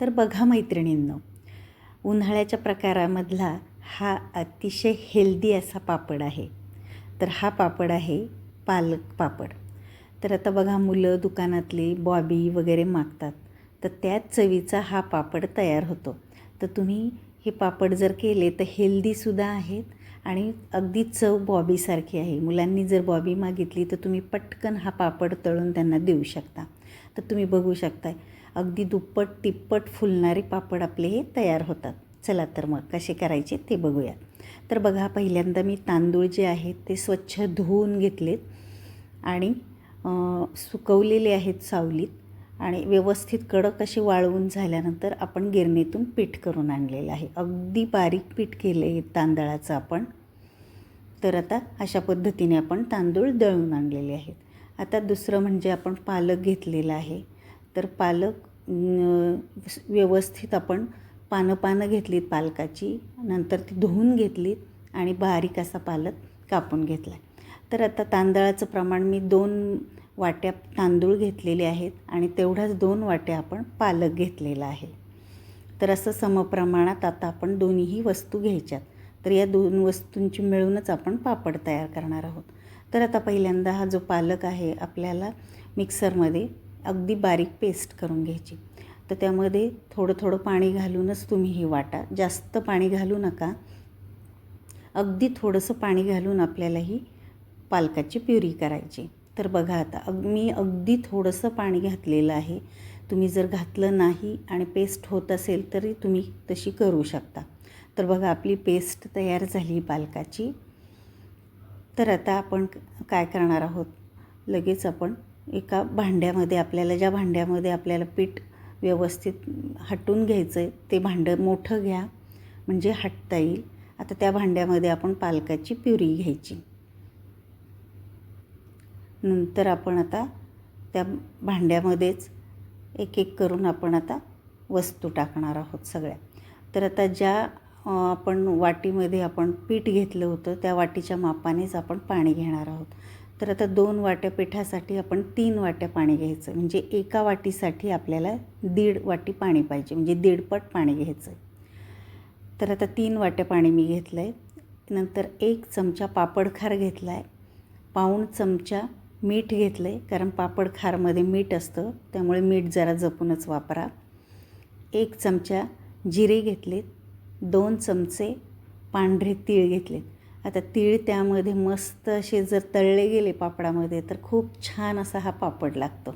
तर बघा मैत्रिणींनो उन्हाळ्याच्या प्रकारामधला हा अतिशय हेल्दी असा पापड आहे. तर हा पापड आहे पालक पापड. तर आता बघा मुलं दुकानातली बॉबी वगैरे मागतात तर त्याच चवीचा हा पापड तयार होतो. तर तुम्ही हे पापड जर केले तर हेल्दीसुद्धा आहेत आणि अगदी चव बॉबीसारखी आहे. मुलांनी जर बॉबी मागितली तर तुम्ही पटकन हा पापड तळून त्यांना देऊ शकता. तर तुम्ही बघू शकताय अगदी दुप्पट तिप्पट फुलणारे पापड आपले हे तयार होतात. चला तर मग कसे करायचे ते बघूया तर बघा पहिल्यांदा मी तांदूळ जे आहेत ते स्वच्छ धुवून घेतलेत आणि सुकवलेले आहेत सावलीत. आणि व्यवस्थित कडक असे वाळवून झाल्यानंतर आपण गिरणीतून पीठ करून आणलेलं आहे. अगदी बारीक पीठ केले आहे तांदळाचं आपण. तर आता अशा पद्धतीने आपण तांदूळ दळून आणलेले आहेत. आता दुसरं म्हणजे आपण पालक घेतलेला आहे. तर पालक व्यवस्थित आपण पानं पानं घेतलीत पालकाची नंतर ती धुवून घेतलीत आणि बारीक असा पालक कापून घेतला तर आता तांदळाचं प्रमाण मी दोन वाट्या तांदूळ घेतलेले आहेत आणि तेवढ्याच दोन वाट्या आपण पालक घेतलेला आहे. तर असं समप्रमाणात आता आपण दोन्हीही वस्तू घ्यायच्यात. तर या दोन वस्तूंची मिळूनच आपण पापड तयार करणार आहोत. तर आता पहिल्यांदा हा जो पालक आहे आपल्याला मिक्सरमध्ये अगदी बारीक पेस्ट करून घ्यायची. तर त्यामध्ये थोडं थोडं पाणी घालूनच तुम्ही ही वाटा. जास्त पाणी घालू नका. अगदी थोडंसं पाणी घालून आपल्याला ही पालकाची प्युरी करायची. तर बघा आता अग मी अगदी थोडंसं पाणी घातलेलं आहे. तुम्ही जर घातलं नाही आणि पेस्ट होत असेल तरी तुम्ही तशी करू शकता. तर बघा आपली पेस्ट तयार झाली पालकाची. तर आता आपण काय करणार आहोत? लगेच आपण एका भांड्यामध्ये आपल्याला ज्या भांड्यामध्ये आपल्याला पीठ व्यवस्थित हटून घ्यायचं आहे ते भांडं मोठं घ्या. म्हणजे हटता येईल. आता त्या भांड्यामध्ये आपण पालकाची प्युरी घ्यायची. नंतर आपण आता त्या भांड्यामध्येच एक एक करून आपण आता वस्तू टाकणार आहोत सगळ्या. तर आता ज्या आपण वाटीमध्ये आपण पीठ घेतलं होतं त्या वाटीच्या मापानेच आपण पाणी घेणार आहोत. तर आता दोन वाट्या पिठासाठी आपण तीन वाट्या पाणी घ्यायचं. म्हणजे एका वाटीसाठी आपल्याला दीड वाटी पाणी पाहिजे. म्हणजे दीडपट पाणी घ्यायचं. तर आता तीन वाट्या पाणी मी घेतलं आहे नंतर एक चमचा पापड खार घेतला आहे पाऊण चमचा मीठ घेतलं आहे कारण पापड खारमध्ये मीठ असतं त्यामुळे मीठ जरा जपूनच वापरा. एक चमचा जिरे घेतलेत दोन चमचे पांढरे तीळ घेतलेत. आता तीळ त्यामध्ये मस्त असे जर तळले गेले पापडामध्ये तर खूप छान असा हा पापड लागतो.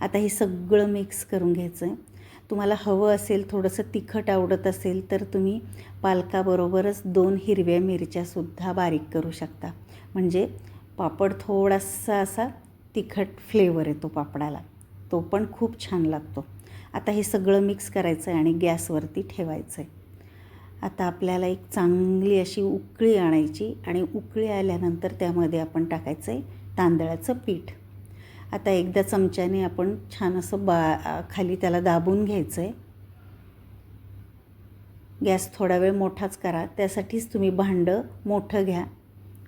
आता हे सगळं मिक्स करून घ्यायचं आहे तुम्हाला हवं असेल थोडंसं तिखट आवडत असेल तर तुम्ही पालकाबरोबरच दोन हिरव्या मिरच्यासुद्धा बारीक करू शकता. म्हणजे पापड थोडासा असा तिखट फ्लेवर येतो पापडाला. तो पण खूप छान लागतो. आता हे सगळं मिक्स करायचं आहे आणि गॅसवरती ठेवायचं आहे आता आपल्याला एक चांगली अशी उकळी आणायची आणि उकळी आल्यानंतर त्यामध्ये आपण टाकायचं आहे तांदळाचं पीठ. आता एकदा चमच्याने आपण छान असं बा खाली त्याला दाबून घ्यायचं आहे गॅस थोडा वेळ मोठाच करा. त्यासाठीच तुम्ही भांडं मोठं घ्या.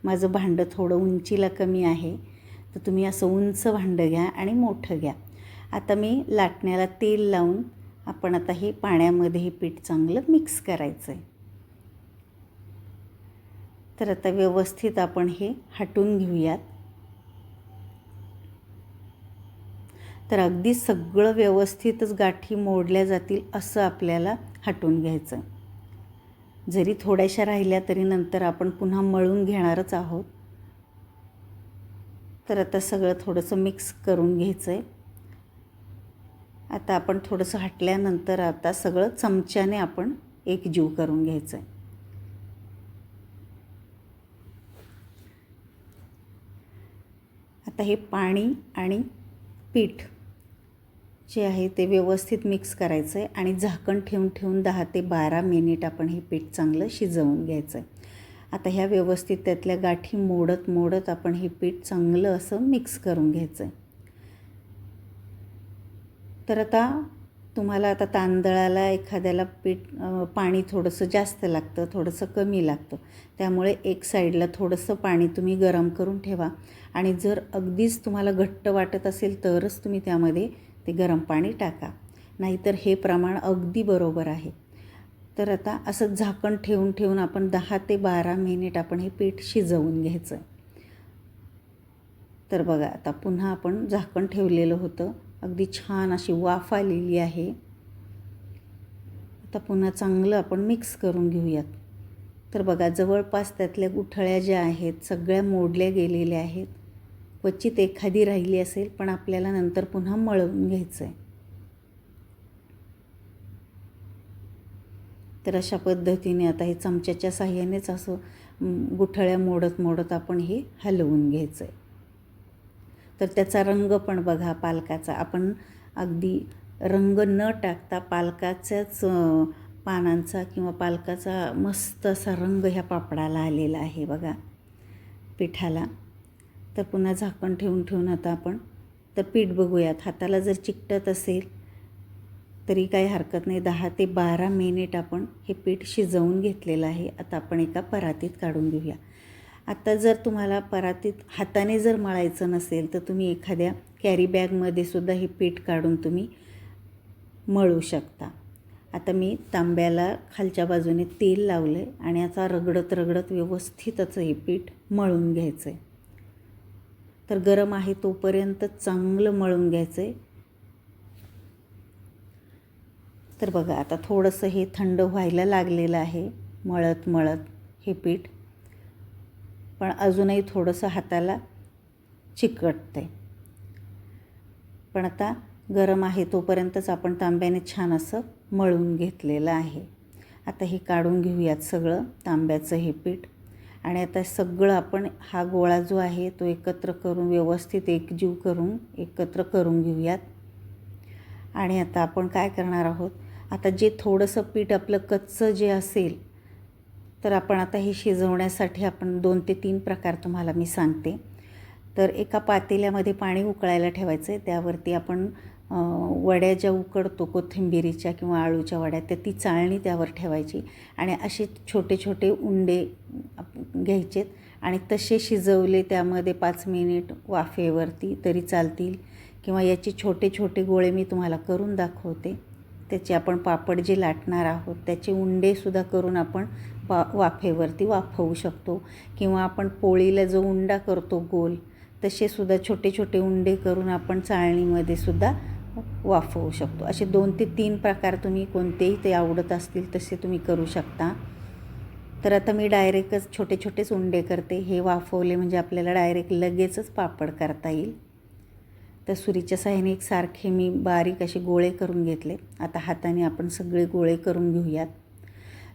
माझं भांडं थोडं उंचीला कमी आहे तर तुम्ही असं उंच भांडं घ्या आणि मोठं घ्या. आता मी लाटण्याला तेल लावून आपण आता हे पाण्यामध्ये हे पीठ चांगलं मिक्स करायचं आहे तर आता व्यवस्थित आपण हे हटून घेऊयात. तर अगदी सगळं व्यवस्थितच गाठी मोडल्या जातील असं आपल्याला हटून घ्यायचं जरी थोड्याशा राहिल्या तरी नंतर आपण पुन्हा मळून घेणारच आहोत. तर आता सगळं थोडंसं मिक्स करून घ्यायचं आहे आता आपण थोडंसं हटल्यानंतर आता सगळं चमच्याने आपण एकजीव करून घ्यायचं आहे आता हे पाणी आणि पीठ जे आहे ते व्यवस्थित मिक्स करायचं आहे आणि झाकण ठेवून ठेवून दहा ते बारा मिनिट आपण हे पीठ चांगलं शिजवून घ्यायचं आहे आता ह्या व्यवस्थित त्यातल्या गाठी मोडत मोडत आपण हे पीठ चांगलं असं मिक्स करून घ्यायचं आहे तर आता तुम्हाला आता तांदळाला एखाद्याला पीठ पाणी थोडंसं जास्त लागतं थोडंसं कमी लागतं. त्यामुळे एक साईडला थोडंसं पाणी तुम्ही गरम करून ठेवा. आणि जर अगदीच तुम्हाला घट्ट वाटत असेल तरच तुम्ही त्यामध्ये ते गरम पाणी टाका. नाहीतर हे प्रमाण अगदी बरोबर आहे. तर आता असं झाकण ठेवून ठेवून आपण दहा ते बारा मिनिट आपण हे पीठ शिजवून घ्यायचं. तर बघा आता पुन्हा आपण झाकण ठेवलेलं होतं. अगदी छान अशी वाफ आलेली आहे. आता पुन्हा चांगलं आपण मिक्स करून घेऊयात. तर बघा जवळपास त्यातल्या गुठळ्या ज्या आहेत सगळ्या मोडल्या गेलेल्या आहेत. क्वचित एखादी राहिली असेल पण आपल्याला नंतर पुन्हा मळवून घ्यायचं आहे तर अशा पद्धतीने आता हे चमच्याच्या साह्यानेच असं गुठळ्या मोडत मोडत आपण हे हलवून घ्यायचं आहे तर त्याचा रंग पण बघा पालकाचा. आपण अगदी रंग न टाकता पालकाच्याच पानांचा किंवा पालकाचा मस्त असा रंग ह्या पापडाला आलेला आहे बघा. पिठाला. तर पुन्हा झाकण ठेवून ठेवून आता आपण तर पीठ बघूयात. हाताला जर चिकटत असेल तरी काही हरकत नाही. दहा ते बारा मिनिट आपण हे पीठ शिजवून घेतलेलं आहे. आता आपण एका परातीत काढून घेऊया. आता जर तुम्हाला परातीत हाताने जर मळायचं नसेल तर तुम्ही एखाद्या कॅरी बॅगमध्ये सुद्धा हे पीठ काढून तुम्ही मळू शकता. आता मी तांब्याला खालच्या बाजूने तेल लावलं आहे आणि आता रगडत रगडत व्यवस्थितच हे पीठ मळून घ्यायचं आहे तर गरम आहे तोपर्यंत चांगलं मळून घ्यायचं आहे तर बघा आता थोडंसं हे थंड व्हायला लागलेलं आहे मळत मळत हे पीठ. पण अजूनही थोडंसं हाताला चिकटतं आहे पण आता गरम आहे तोपर्यंतच आपण तांब्याने छान असं मळून घेतलेलं आहे. आता हे काढून घेऊयात सगळं तांब्याचं हे पीठ. आणि आता सगळं आपण हा गोळा जो आहे तो एकत्र करून व्यवस्थित एकजीव करून एकत्र करून घेऊयात. आणि आता आपण काय करणार आहोत? आता जे थोडंसं पीठ आपलं कच्चं जे असेल तर आपण आता हे शिजवण्यासाठी आपण दोन ते तीन प्रकार तुम्हाला मी सांगते. तर एका पातेल्यामध्ये पाणी उकळायला ठेवायचं आहे त्यावरती आपण वड्या ज्या उकडतो कोथिंबिरीच्या किंवा आळूच्या वड्या तर ती चाळणी त्यावर ठेवायची आणि असे छोटे छोटे उंडे घ्यायचेत आणि तसे शिजवले त्यामध्ये पाच मिनिट वाफेवरती तरी चालतील किंवा याचे छोटे छोटे गोळे मी तुम्हाला करून दाखवते. त्याचे आपण पापड जे लाटणार आहोत त्याचे उंडेसुद्धा करून आपण वा वाफेवरती वाफवू शकतो किंवा आपण पोळीला जो उंडा करतो गोल तसेसुद्धा छोटे छोटे उंडे करून आपण चाळणीमध्ये सुद्धा वाफवू शकतो. असे दोन ते तीन प्रकार तुम्ही कोणतेही ते आवडत असतील तसे तुम्ही करू शकता. तर आता मी डायरेक्टच छोटे छोटेच उंडे करते. हे वाफवले म्हणजे आपल्याला डायरेक्ट लगेचच पापड करता येईल. तर सुरीच्या साह्याने एक सारखे मी बारीक असे गोळे करून घेतले. आता हाताने आपण सगळे गोळे करून घेऊयात.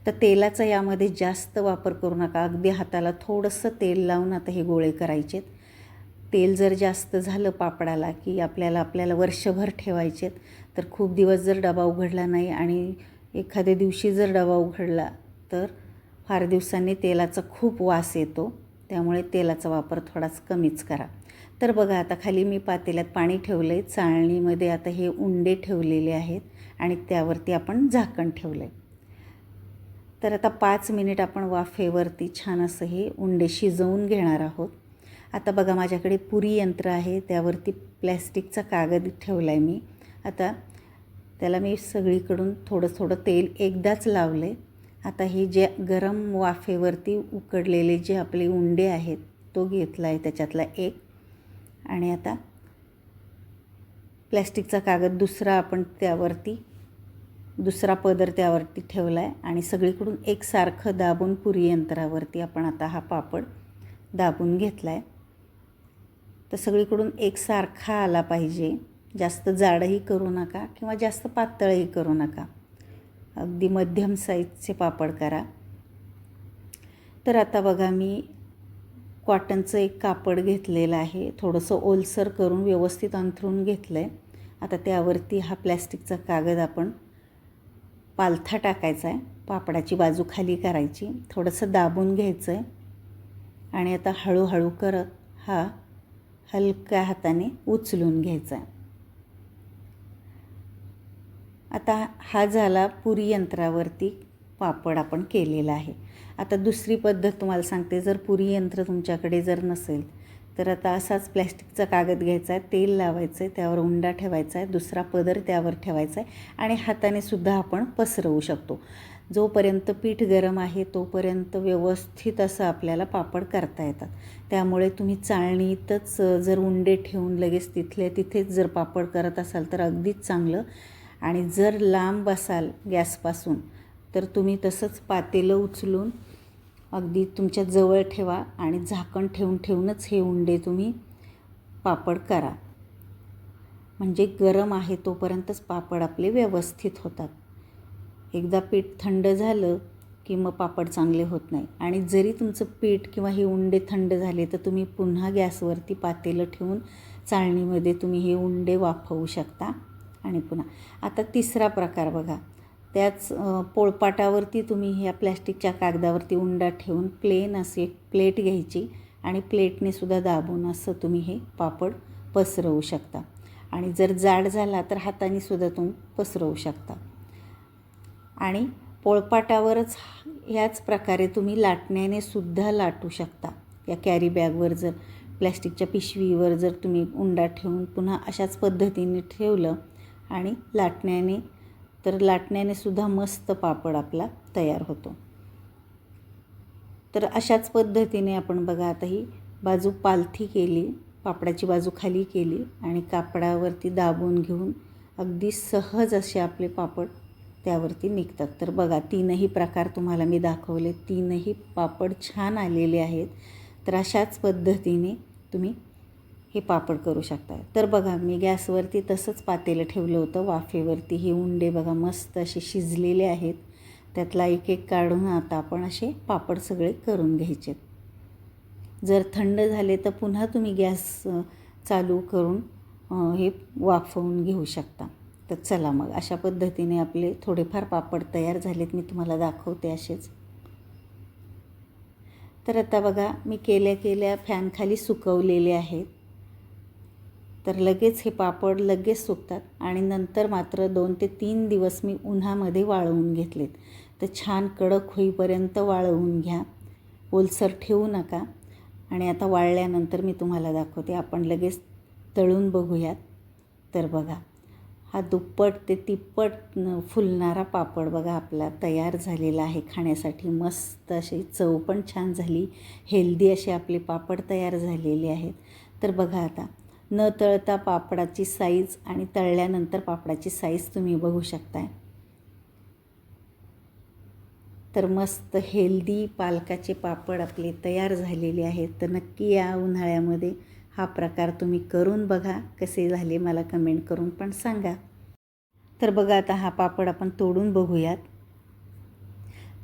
तर तेलाचा यामध्ये जास्त वापर करू नका. अगदी हाताला थोडंसं तेल लावून आता हे गोळे करायचेत. तेल जर जास्त झालं पापडाला की आपल्याला आपल्याला वर्षभर ठेवायचेत तर खूप दिवस जर डबा उघडला नाही आणि एखाद्या दिवशी जर डबा उघडला तर फार दिवसांनी तेलाचा खूप वास येतो. त्यामुळे तेलाचा वापर थोडाच कमीच करा. तर बघा आता खाली मी पातेल्यात पाणी ठेवलं आहे चाळणीमध्ये आता हे उंडे ठेवलेले आहेत आणि त्यावरती आपण झाकण ठेवलं आहे तर आता पाच मिनिट आपण वाफेवरती छान असं हे उंडे शिजवून घेणार आहोत. आता बघा माझ्याकडे पुरी यंत्र आहे त्यावरती प्लॅस्टिकचा कागद ठेवला आहे मी. आता त्याला मी सगळीकडून थोडं थोडं तेल एकदाच लावलं आहे आता हे जे गरम वाफेवरती उकडलेले जे आपले उंडे आहेत तो घेतला आहे त्याच्यातला एक. आणि आता प्लॅस्टिकचा कागद दुसरा आपण त्यावरती दुसरा पदर त्यावरती ठेवला आहे आणि सगळीकडून एकसारखं दाबून पुरी यंत्रावरती आपण आता हा पापड दाबून घेतला आहे तर सगळीकडून एकसारखा आला पाहिजे. जास्त जाडही करू नका किंवा जास्त पातळही करू नका. अगदी मध्यम साईजचे पापड करा. तर आता बघा मी कॉटनचं एक कापड घेतलेलं आहे. थोडंसं ओलसर करून व्यवस्थित अंथरून घेतलं आहे आता त्यावरती हा प्लॅस्टिकचा कागद आपण पालथा टाकायचा आहे पापडाची बाजू खाली करायची. थोडंसं दाबून घ्यायचं आहे आणि आता हळूहळू करत हा हलक्या हाताने उचलून घ्यायचा. आता हा झाला पुरी यंत्रावरती पापड आपण केलेला आहे. आता दुसरी पद्धत तुम्हाला सांगते. जर पुरी यंत्र तुमच्याकडे जर नसेल तर आता असाच प्लॅस्टिकचा कागद घ्यायचा आहे तेल लावायचं आहे त्यावर उंडा ठेवायचा आहे दुसरा पदर त्यावर ठेवायचा आहे आणि हाताने सुद्धा आपण पसरवू शकतो. जोपर्यंत पीठ गरम आहे तोपर्यंत व्यवस्थित असं आपल्याला पापड करता येतात. त्यामुळे तुम्ही चाळणीतच जर उंडे ठेवून लगेच तिथल्या तिथेच जर पापड करत असाल तर अगदीच चांगलं. आणि जर लांब असाल गॅसपासून तर तुम्ही तसंच पातेलं उचलून अगदी तुमच्या जवळ ठेवा आणि झाकण ठेवून ठेवूनच हे उंडे तुम्ही पापड करा. म्हणजे गरम आहे तोपर्यंतच पापड आपले व्यवस्थित होतात. एकदा पीठ थंड झालं की मग पापड चांगले होत नाही. आणि जरी तुमचं पीठ किंवा हे उंडे थंड झाले तर तुम्ही पुन्हा गॅसवरती पातेलं ठेवून चाळणीमध्ये तुम्ही हे उंडे वाफवू शकता. आणि पुन्हा. आता तिसरा प्रकार बघा. त्याच पोळपाटावरती तुम्ही ह्या प्लॅस्टिकच्या कागदावरती उंडा ठेवून प्लेन असे प्लेट घ्यायची आणि प्लेटने सुद्धा दाबून असं तुम्ही हे पापड पसरवू शकता. आणि जर जाड झाला तर हाताने सुद्धा तुम्ही पसरवू शकता. आणि पोळपाटावरच ह्याच प्रकारे तुम्ही लाटण्याने सुद्धा लाटू शकता. या कॅरी बॅगवर जर प्लॅस्टिकच्या पिशवीवर जर तुम्ही उंडा ठेवून पुन्हा अशाच पद्धतीने ठेवलं आणि लाटण्याने तर लाटण्याने सुद्धा मस्त पापड आपला तयार होतो. तर अशाच पद्धतीने आपण बघा आता ही बाजू पालथी केली पापडाची बाजू खाली केली आणि कापडावरती दाबून घेऊन अगदी सहज असे आपले पापड त्यावरती निघतात. तर बघा तीनही प्रकार तुम्हाला मी दाखवले. तीनही पापड छान आलेले आहेत. तर अशाच पद्धतीने तुम्ही हे पापड करू शकता. तर बघा मी गॅसवरती तसंच पातेलं ठेवलं होतं. वाफेवरती हे उंडे बघा मस्त असे शिजलेले आहेत. त्यातला एक एक काढून आता आपण असे पापड सगळे करून घ्यायचे. जर थंड झाले तर पुन्हा तुम्ही गॅस चालू करून हे वाफवून घेऊ शकता. तर चला मग अशा पद्धतीने आपले थोडेफार पापड तयार झालेत. मी तुम्हाला दाखवते असेच. तर आता बघा मी केल्या केल्या फॅनखाली सुकवलेले आहेत. तर लगेच हे पापड लगेच सुकतात आणि नंतर मात्र दोन ते तीन दिवस मी उन्हामध्ये वाळवून घेतलेत. तर छान कडक होईपर्यंत वाळवून घ्या. ओलसर ठेवू नका. आणि आता वाळल्यानंतर मी तुम्हाला दाखवते. आपण लगेच तळून बघूयात. तर बघा हा दुप्पट ते तिप्पट फुलणारा पापड बघा आपला तयार झालेला आहे खाण्यासाठी. मस्त अशी चव पण छान झाली. हेल्दी असे आपले पापड तयार झालेले आहेत. तर बघा आता न तळता पापडाची साईज आणि तळल्यानंतर पापडाची साईज तुम्ही बघू शकताय. तर मस्त हेल्दी पालकाचे पापड आपले तयार झालेले आहेत. तर नक्की या उन्हाळ्यामध्ये हा प्रकार तुम्ही करून बघा. कसे झाले मला कमेंट करून पण सांगा. तर बघा आता हा पापड आपण तोडून बघूयात.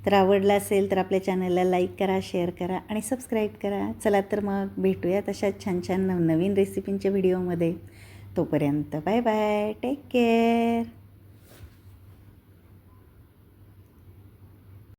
तर आवडला असेल तर आपल्या चॅनलला लाईक करा शेअर करा आणि सबस्क्राईब करा. चला तर मग भेटूयात तशा छान छान नवनवीन रेसिपींच्या व्हिडिओमध्ये. तोपर्यंत बाय बाय. Take care.